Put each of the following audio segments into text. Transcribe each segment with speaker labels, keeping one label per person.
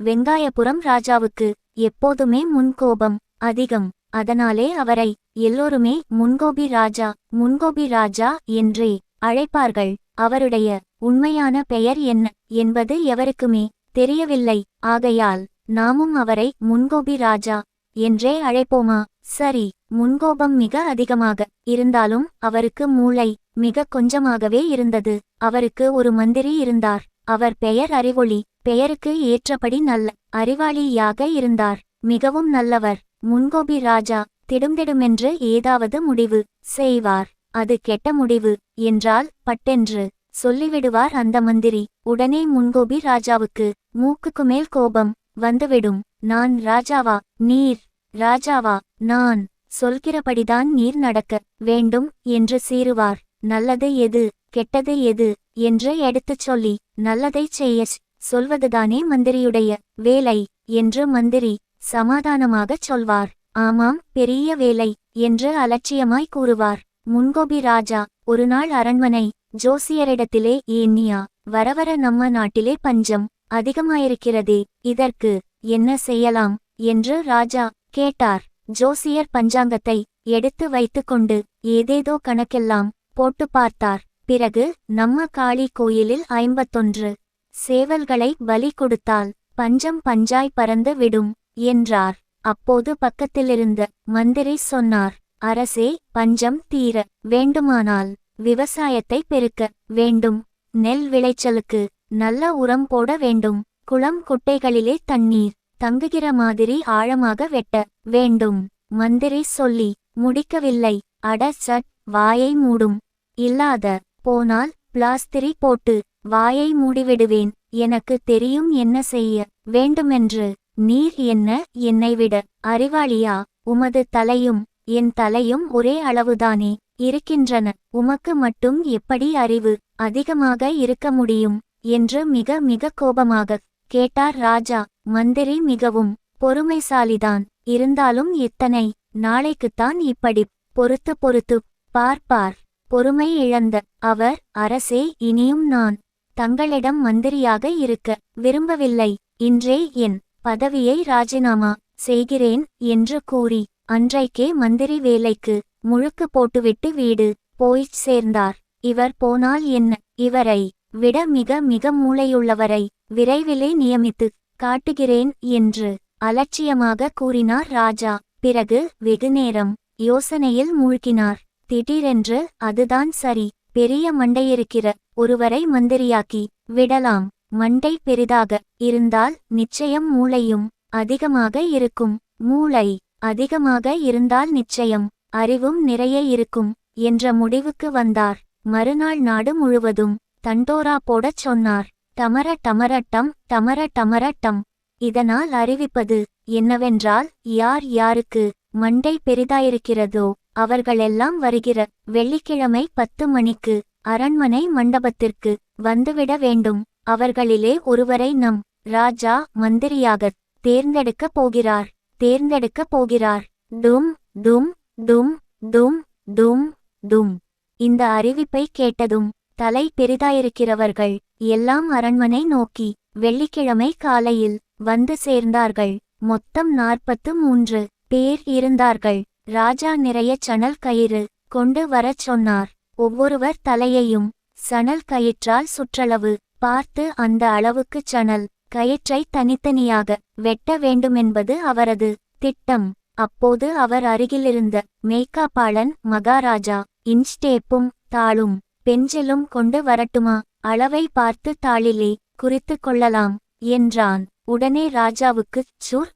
Speaker 1: வெங்காயபுரம் ராஜாவுக்கு எப்போதுமே முன்கோபம் அதிகம். அதனாலே அவரை எல்லோருமே முன்கோபி ராஜா முன்கோபி ராஜா என்றே அழைப்பார்கள். அவருடைய உண்மையான பெயர் என்ன என்பது எவருக்குமே தெரியவில்லை. ஆகையால் நாமும் அவரை முன்கோபி ராஜா என்றே அழைப்போமா? சரி முன்கோபம் மிக அதிகமாக இருந்தாலும் அவருக்கு மூளை மிக கொஞ்சமாகவே இருந்தது. அவருக்கு ஒரு மந்திரி இருந்தார். அவர் பெயர் அறிவொளி. பெயருக்கு ஏற்றபடி நல்ல அறிவாளியாக இருந்தார். மிகவும் நல்லவர். முன்கோபி ராஜா. திடும்திடுமென்று ஏதாவது முடிவு செய்வார். அது கெட்ட முடிவு என்றால் பட்டென்று சொல்லிவிடுவார் அந்த மந்திரி. உடனே முன்கோபி ராஜாவுக்கு மூக்குக்கு மேல் கோபம் வந்துவிடும். நான் ராஜாவா? நீர் ராஜாவா? நான் சொல்கிறபடிதான் நீர் நடக்க வேண்டும் என்று சீருவார் நல்லது எது? கெட்டது எது? என்று எடுத்துச் சொல்லி நல்லதைச் செய்யச் சொல்வதுதானே மந்திரியுடைய வேலை என்று மந்திரி சமாதானமாகச் சொல்வார். ஆமாம் பெரிய வேலை என்று அலட்சியமாய் கூறுவார். முன்கோபி ராஜா ஒருநாள் அரண்மனை ஜோசியரிடத்திலே ஏன்னியா வரவர நம்ம நாட்டிலே பஞ்சம் அதிகமாயிருக்கிறதே இதற்கு என்ன செய்யலாம் என்று ராஜா கேட்டார். ஜோசியர் பஞ்சாங்கத்தை எடுத்து வைத்துக்கொண்டு ஏதேதோ கணக்கெல்லாம் போட்டு பார்த்தார். பிறகு நம்ம காளி கோயிலில் ஐம்பத்தொன்று சேவல்களை பலி கொடுத்தால் பஞ்சம் பஞ்சாய் பறந்து விடும் என்றார். அப்போது பக்கத்திலிருந்த மந்திரி சொன்னார் அரசே பஞ்சம் தீர வேண்டுமானால் விவசாயத்தை பெருக்க வேண்டும் நெல் விளைச்சலுக்கு நல்ல உரம் போட வேண்டும் குளம் குட்டைகளிலே தண்ணீர் தங்குகிற மாதிரி ஆழமாக வெட்ட வேண்டும் மந்திரி சொல்லி முடிக்கவில்லை அட சட் வாயை மூடும் இல்லாத போனால் பிளாஸ்திரி போட்டு வாயை மூடிவிடுவேன். எனக்கு தெரியும் என்ன செய்ய வேண்டுமென்று. நீர் என்ன? என்னை விட அறிவாளியா? உமது தலையும் என் தலையும் ஒரே அளவுதானே? இருக்கின்றன. உமக்கு மட்டும் எப்படி அறிவு அதிகமாக இருக்க முடியும்? என்று மிக மிக கோபமாக கேட்டார் ராஜா. மந்திரி மிகவும் பொறுமைசாலிதான். இருந்தாலும் எத்தனை நாளைக்குத்தான் இப்படி பொறுத்து பொறுத்து பார்ப்பார். பொறுமை இழந்த அவர் அரசே இனியும் நான் தங்களிடம் மந்திரியாக இருக்க விரும்பவில்லை. இன்றே என் பதவியை ராஜினாமா செய்கிறேன் என்று கூறி அன்றைக்கே மந்திரி வேலைக்கு முழுக்கு போட்டுவிட்டு வீடு போய்ச் சேர்ந்தார். இவர் போனால் என்ன? இவரை விட மிக மிக மூளையுள்ளவரை விரைவிலே நியமித்து காட்டுகிறேன் என்று அலட்சியமாக கூறினார் ராஜா. பிறகு வெகுநேரம் யோசனையில் மூழ்கினார். திடீரென்று அதுதான் சரி பெரிய மண்டையிருக்கிற ஒருவரை மந்திரியாக்கி விடலாம். மண்டை பெரிதாக இருந்தால் நிச்சயம் மூளையும் அதிகமாக இருக்கும். மூளை அதிகமாக இருந்தால் நிச்சயம் அறிவும் நிறைய இருக்கும் என்ற முடிவுக்கு வந்தார். மறுநாள் நாடு முழுவதும் தண்டோரா போடச் சொன்னார். டமர டமரட்டம் டமர டமரட்டம் இதனால் அறிவிப்பது என்னவென்றால் யார் யாருக்கு மண்டை பெரிதாயிருக்கிறதோ அவர்களெல்லாம் வருகிற வெள்ளிக்கிழமை பத்து மணிக்கு அரண்மனை மண்டபத்திற்கு வந்துவிட வேண்டும். அவர்களிலே ஒருவரை நம் ராஜா மந்திரியாகத் தேர்ந்தெடுக்கப் போகிறார். தேர்ந்தெடுக்கப் போகிறார். டும் டும் டும் டும் டும் டும். இந்த அறிவிப்பை கேட்டதும் தலை பெரிதாயிருக்கிறவர்கள் எல்லாம் அரண்மனை நோக்கி வெள்ளிக்கிழமை காலையில் வந்து சேர்ந்தார்கள். மொத்தம் நாற்பத்து மூன்று பேர் இருந்தார்கள். ராஜா நிறைய சணல் கயிறு கொண்டு வரச் சொன்னார். ஒவ்வொருவர் தலையையும் சணல் கயிற்றால் சுற்றளவு பார்த்து அந்த அளவுக்கு சணல் கயிற்றை தனித்தனியாக வெட்ட வேண்டுமென்பது அவரது திட்டம். அப்போது அவர் அருகிலிருந்த மேய்க்காப்பாளன் மகாராஜா இன்ஸ்டேப்பும் தாளும் பெஞ்சிலும் கொண்டு வரட்டுமா? அளவை பார்த்து தாளிலே குறித்து கொள்ளலாம் என்றான். உடனே ராஜாவுக்குச் சுர்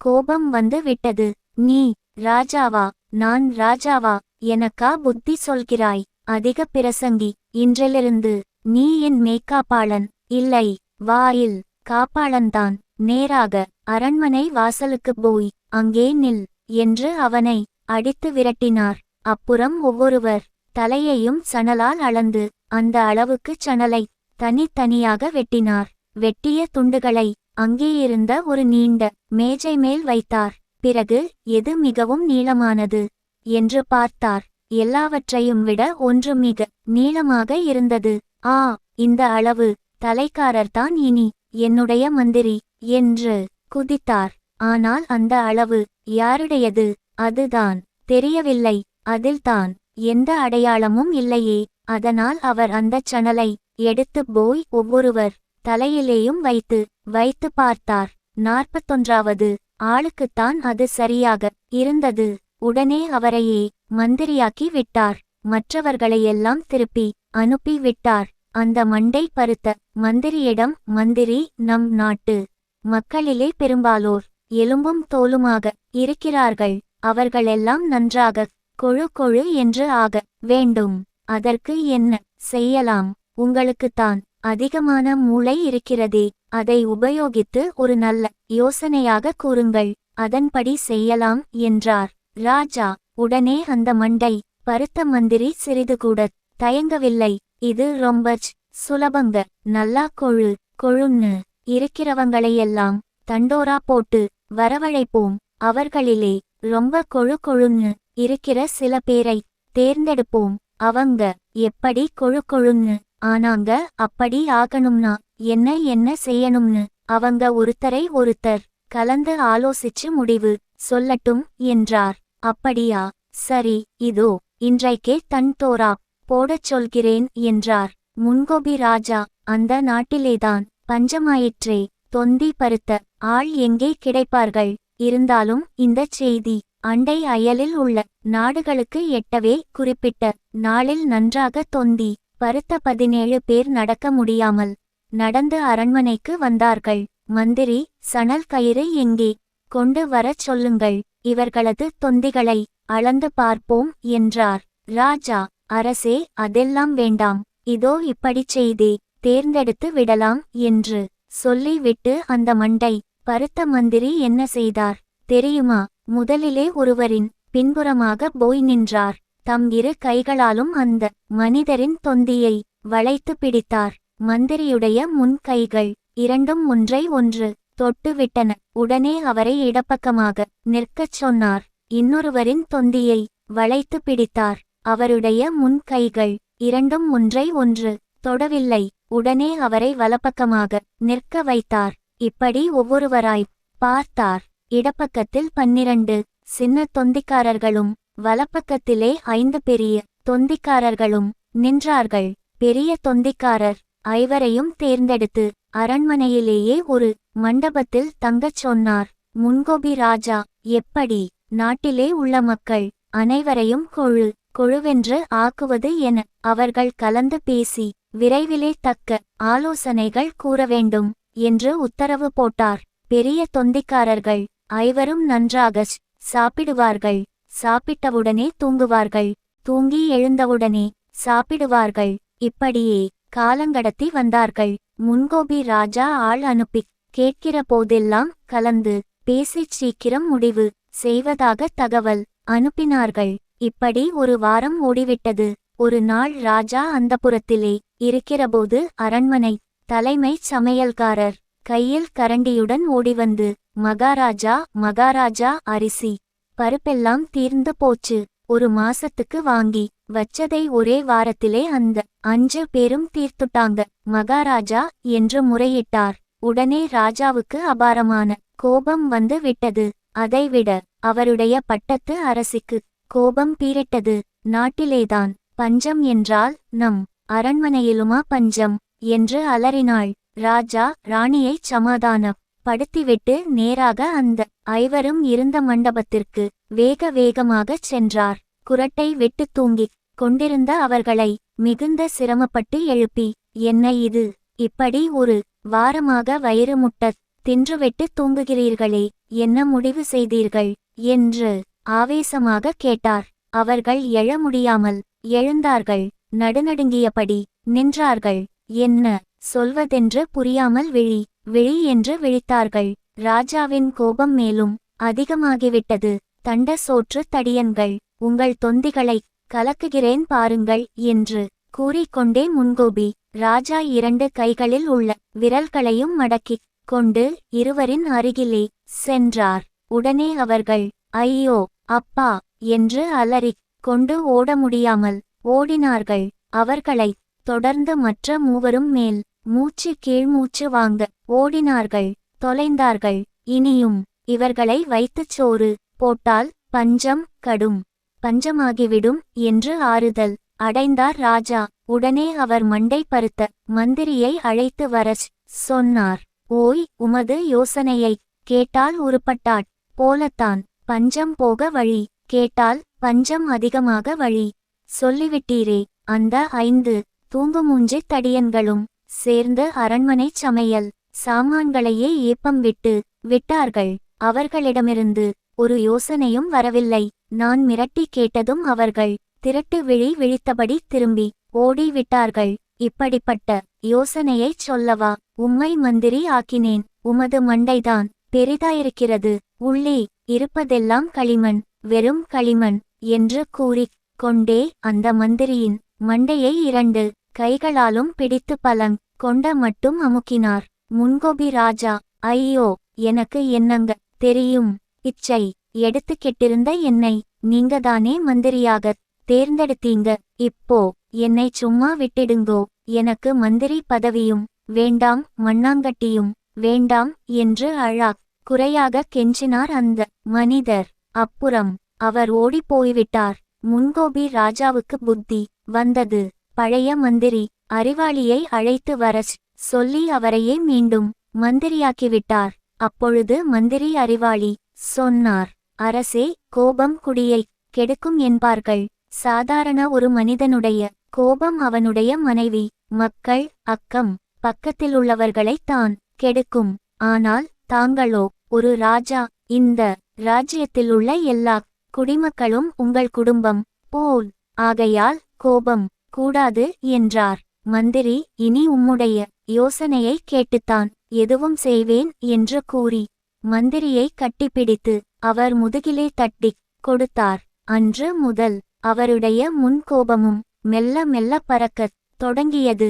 Speaker 1: கோபம் வந்து விட்டது. நீ ராஜாவா நான் ராஜாவா எனக்கா புத்தி சொல்கிறாய் அதிக பிரசங்கி இன்றிலிருந்து நீ என் மேய்க்காப்பாளன் இல்லை வாயில் காப்பாளன்தான் நேராக அரண்மனை வாசலுக்குப் போய் அங்கே நில் என்று அவனை அடித்து விரட்டினார். அப்புறம் ஒவ்வொருவர் தலையையும் சணலால் அளந்து அந்த அளவுக்குச் சணலை தனித்தனியாக வெட்டினார். வெட்டிய துண்டுகளை அங்கேயிருந்த ஒரு நீண்ட மேஜை மேல் வைத்தார். பிறகு எது மிகவும் நீளமானது? என்று பார்த்தார். எல்லாவற்றையும் விட ஒன்று மிக நீளமாக இருந்தது. ஆ இந்த அளவு. தலைக்காரர்தான் இனி என்னுடைய மந்திரி என்று குதித்தார். ஆனால் அந்த அளவு யாருடையது? அதுதான். தெரியவில்லை. அதில்தான் எந்த அடையாளமும் இல்லையே. அதனால் அவர் அந்தச் சணலை எடுத்துப் போய் ஒவ்வொருவர் தலையிலேயும் வைத்து வைத்து பார்த்தார். நாற்பத்தொன்றாவது ஆளுக்குத்தான் அது சரியாக இருந்தது. உடனே அவரையே மந்திரியாக்கி விட்டார். மற்றவர்களையெல்லாம் திருப்பி அனுப்பி விட்டார். அந்த மண்டை பருத்த மந்திரியிடம் மந்திரி நம் நாட்டு மக்களிலே பெரும்பாலோர் எலும்பும் தோலுமாக இருக்கிறார்கள். அவர்களெல்லாம் நன்றாக கொழு கொழு என்று ஆக வேண்டும். அதற்கு என்ன செய்யலாம்? உங்களுக்குத்தான் அதிகமான மூளை இருக்கிறதே. அதை உபயோகித்து ஒரு நல்ல யோசனையாக கூறுங்கள். அதன்படி செய்யலாம் என்றார். ராஜா உடனே அந்த மண்டை பருத்த மந்திரி சிறிது கூட தயங்கவில்லை. இது ரொம்ப சுலபங்க. நல்லா கொழு கொழுன்னு இருக்கிறவங்களையெல்லாம் தண்டோரா போட்டு வரவழைப்போம். அவர்களிலே ரொம்ப கொழு கொழுன்னு இருக்கிற சில பேரை தேர்ந்தெடுப்போம். அவங்க எப்படி கொழு கொழுன்னு ஆனாங்க அப்படி ஆகணும்னா என்ன என்ன செய்யணும்னு? அவங்க ஒருத்தரை ஒருத்தர் கலந்து ஆலோசிச்சு முடிவு சொல்லட்டும் என்றார். அப்படியா? சரி இதோ இன்றைக்கே தன் தோரா போடச் சொல்கிறேன் என்றார். முன்கோபி ராஜா அந்த நாட்டிலேதான் பஞ்சமாயிற்றே தொந்தி பருத்த ஆள் எங்கே கிடைப்பார்கள்? இருந்தாலும் இந்தச் செய்தி அண்டை அயலில் உள்ள நாடுகளுக்கு எட்டவே குறிப்பிட்ட நாளில் நன்றாக தொந்தி பருத்த பதினேழு பேர் நடக்க முடியாமல் நடந்து அரண்மனைக்கு வந்தார்கள். மந்திரி சணல் கயிறு எங்கே? கொண்டு வரச் சொல்லுங்கள். இவர்களது தொந்திகளை அளந்து பார்ப்போம் என்றார். ராஜா அரசே அதெல்லாம் வேண்டாம். இதோ இப்படிச் செய்தே தேர்ந்தெடுத்து விடலாம் என்று சொல்லிவிட்டு அந்த மண்டை பருத்த மந்திரி என்ன செய்தார்? தெரியுமா? முதலிலே ஒருவரின் பின்புறமாக போய் நின்றார். தம் இரு கைகளாலும் அந்த மனிதரின் தொந்தியை வளைத்து பிடித்தார். மந்திரியுடைய முன் கைகள் இரண்டும் ஒன்றை ஒன்று தொட்டுவிட்டன. உடனே அவரை இடப்பக்கமாக நிற்கச் சொன்னார். இன்னொருவரின் தொந்தியை வளைத்து பிடித்தார். அவருடைய முன் கைகள் இரண்டும் ஒன்றை ஒன்று தொடவில்லை. உடனே அவரை வலப்பக்கமாக நிற்க வைத்தார். இப்படி ஒவ்வொருவராய் பார்த்தார். இடப்பக்கத்தில் பன்னிரண்டு சின்ன தொந்திக்காரர்களும் வலப்பக்கத்திலே ஐந்து பெரிய தொந்திக்காரர்களும் நின்றார்கள். பெரிய தொந்திக்காரர் ஐவரையும் தேர்ந்தெடுத்து அரண்மனையிலேயே ஒரு மண்டபத்தில் தங்கச் சொன்னார். முன்கோபி ராஜா எப்படி? நாட்டிலே உள்ள மக்கள் அனைவரையும் கொழு கொழுவென்று ஆக்குவது என அவர்கள் கலந்து பேசி விரைவிலே தக்க ஆலோசனைகள் கூற வேண்டும் என்று உத்தரவு போட்டார். பெரிய தொந்திக்காரர்கள் ஐவரும் நன்றாகச் சாப்பிடுவார்கள். சாப்பிட்டவுடனே தூங்குவார்கள். தூங்கி எழுந்தவுடனே சாப்பிடுவார்கள். இப்படியே காலங்கடத்தி வந்தார்கள். முன்கோபி ராஜா ஆள் அனுப்பிக் கேட்கிற போதெல்லாம் கலந்து பேசிச் சீக்கிரம் முடிவு செய்வதாக தகவல் அனுப்பினார்கள். இப்படி ஒரு வாரம் ஓடிவிட்டது. ஒரு நாள் ராஜா அந்தப்புறத்திலே இருக்கிறபோது அரண்மனை தலைமைச் சமையல்காரர் கையில் கரண்டியுடன் ஓடிவந்து மகாராஜா மகாராஜா அரிசி பருப்பெல்லாம் தீர்ந்து போச்சு. ஒரு மாசத்துக்கு வாங்கி வச்சதை ஒரே வாரத்திலே அந்த அஞ்சு பேரும் தீர்த்துட்டாங்க. மகாராஜா என்று முறையிட்டார். உடனே ராஜாவுக்கு அபாரமான கோபம் வந்து விட்டது. அதைவிட அவருடைய பட்டத்து அரசிக்கு கோபம் பீரிட்டது நாட்டிலேதான் பஞ்சம் என்றால் நம் அரண்மனையிலுமா பஞ்சம் என்று அலறினாள். ராஜா ராணியைச் சமாதானம் படுத்திவிட்டு நேராக அந்த ஐவரும் இருந்த மண்டபத்திற்கு வேக வேகமாகச் சென்றார். குரட்டை விட்டு தூங்கிக் கொண்டிருந்த அவர்களை மிகுந்த சிரமப்பட்டு எழுப்பி என்ன இது? இப்படி ஒரு வாரமாக வயிறு முட்டத் தின்றுவிட்டு தூங்குகிறீர்களே என்ன முடிவு செய்தீர்கள்? என்று ஆவேசமாக கேட்டார். அவர்கள் எழ முடியாமல் எழுந்தார்கள். நடுநடுங்கியபடி நின்றார்கள். என்ன? சொல்வதென்று புரியாமல் விழி விழி என்று விழித்தார்கள். ராஜாவின் கோபம் மேலும் அதிகமாகிவிட்டது. தண்ட சோற்று தடியன்கள் உங்கள் தொந்திகளை கலக்குகிறேன் பாருங்கள் என்று கூறிக்கொண்டே முன்கோபி ராஜா இரண்டு கைகளில் உள்ள விரல்களையும் மடக்கிக் கொண்டு இருவரின் அருகிலே சென்றார். உடனே அவர்கள் ஐயோ அப்பா என்று அலறிக் கொண்டு ஓட முடியாமல் ஓடினார்கள். அவர்களை தொடர்ந்து மற்ற மூவரும் மேல் மூச்சு கீழ்மூச்சு வாங்க. ஓடினார்கள் தொலைந்தார்கள். இனியும் இவர்களை வைத்துச் சோறு போட்டால் பஞ்சம் கடும். பஞ்சமாகிவிடும் என்று ஆறுதல். அடைந்தார் ராஜா. உடனே அவர் மண்டை பருத்த மந்திரியை அழைத்து வரச் சொன்னார். ஓய் உமது யோசனையை கேட்டால் உருப்பட்டாட். போலத்தான். பஞ்சம் போக வழி. கேட்டால் பஞ்சம் அதிகமாக வழி. சொல்லிவிட்டீரே. அந்த ஐந்து தூங்குமூஞ்சி தடியன்களும் சேர்ந்து அரண்மனை சமையல். சாமான்களையே ஏப்பம் விட்டு விட்டார்கள். அவர்களிடமிருந்து ஒரு யோசனையும் வரவில்லை. நான் மிரட்டி கேட்டதும் அவர்கள் திரட்டு விழி விழித்தபடி திரும்பி ஓடிவிட்டார்கள். இப்படிப்பட்ட யோசனையைச் சொல்லவா? உம்மை மந்திரி ஆக்கினேன். உமது மண்டைதான் பெரிதாயிருக்கிறது. உள்ளே இருப்பதெல்லாம் களிமண் வெறும் களிமண் என்று கூறிக் கொண்டே அந்த மந்திரியின் மண்டையை இரண்டு கைகளாலும் பிடித்து பலங் கொண்ட மட்டும் அமுக்கினார். முன்கோபி ராஜா ஐயோ எனக்கு என்னங்க? தெரியும். இச்சை எடுத்து கெட்டிருந்த என்னை. நீங்கதானே மந்திரியாகத் தேர்ந்தெடுத்தீங்க. இப்போ என்னை சும்மா விட்டிடுங்கோ. எனக்கு மந்திரி பதவியும் வேண்டாம் மண்ணாங்கட்டியும் வேண்டாம் என்று அழாக் குறையாக கெஞ்சினார் அந்த மனிதர். அப்புறம் அவர் ஓடிப் போய்விட்டார். முன்கோபி ராஜாவுக்கு புத்தி வந்தது. பழைய மந்திரி அறிவாளியை அழைத்து வரச் சொல்லி அவரையே மீண்டும் மந்திரியாக்கிவிட்டார். அப்பொழுது மந்திரி அறிவாளி சொன்னார் அரசே கோபம் குடியை கெடுக்கும் என்பார்கள். சாதாரண ஒரு மனிதனுடைய கோபம் அவனுடைய மனைவி மக்கள் அக்கம் பக்கத்திலுள்ளவர்களைத் தான் கெடுக்கும். ஆனால் தாங்களோ ஒரு ராஜா இந்த ராஜ்யத்திலுள்ள எல்லா குடிமக்களும் உங்கள் குடும்பம் போல். ஆகையால் கோபம் கூடாது என்றார். மந்திரி இனி உம்முடைய யோசனையை கேட்டுத்தான். எதுவும் செய்வேன் என்று கூறி மந்திரியை கட்டிப்பிடித்து அவர் முதுகிலே தட்டிக் கொடுத்தார். அன்று முதல் அவருடைய முன்கோபமும் மெல்ல மெல்ல பறக்கத் தொடங்கியது.